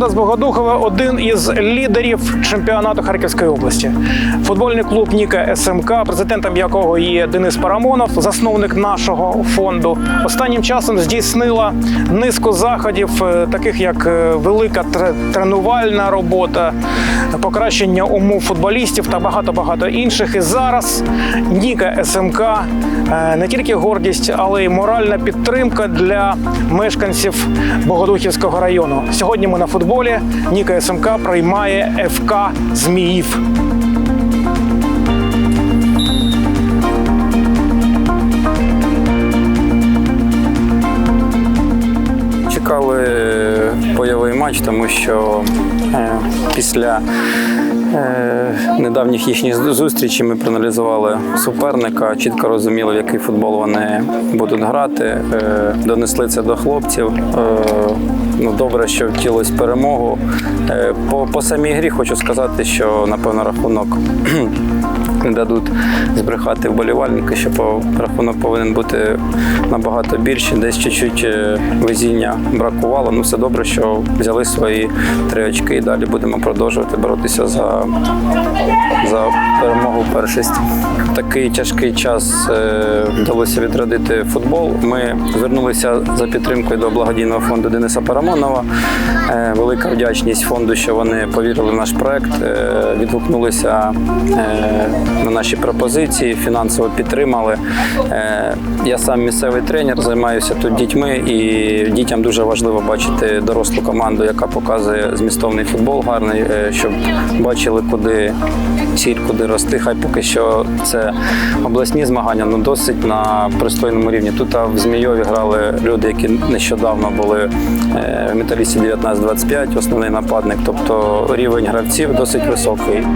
Команда з Богодухова один із лідерів чемпіонату Харківської області. Футбольний клуб Ніка СМК, президентом якого є Денис Парамонов, засновник нашого фонду. Останнім часом здійснила низку заходів, е, таких як е, велика тре- тренувальна робота, покращення умов футболістів та багато багато інших. І зараз Ніка СМК е, не тільки гордість, але й моральна підтримка для мешканців Богодухівського району. Сьогодні ми на футболі. Ніка СМК приймає ФК Зміїв. Матч, тому що е, після е, недавніх їхніх зустрічей ми проаналізували суперника, чітко розуміли, в який футбол вони будуть грати. Е, донесли це до хлопців. Е, ну, добре, що втілось перемогу. Е, по, по самій грі хочу сказати, що напевно рахунок не дадуть збрехати вболівальники, що по- рахунок повинен бути набагато більше. Десь чуть-чуть е, везіння бракувало. Ну все добре, що взяли свої три очки і далі будемо продовжувати боротися за, за перемогу в першості. Такий тяжкий час е, вдалося відродити футбол. Ми звернулися за підтримкою до благодійного фонду Дениса Парамонова. Е, Велика вдячність фонду, що вони повірили в наш проект, відгукнулися на наші пропозиції, фінансово підтримали. Е, Я сам місцевий тренер, займаюся тут дітьми, і дітям дуже важливо бачити дорослу команду, яка показує змістовний футбол гарний, е, щоб бачили, куди ціль, куди рости. Хай поки що це обласні змагання, ну досить на пристойному рівні. Тут в Змійові грали люди, які нещодавно були в металісті 19-25, основний нападник. Тобто рівень гравців досить високий.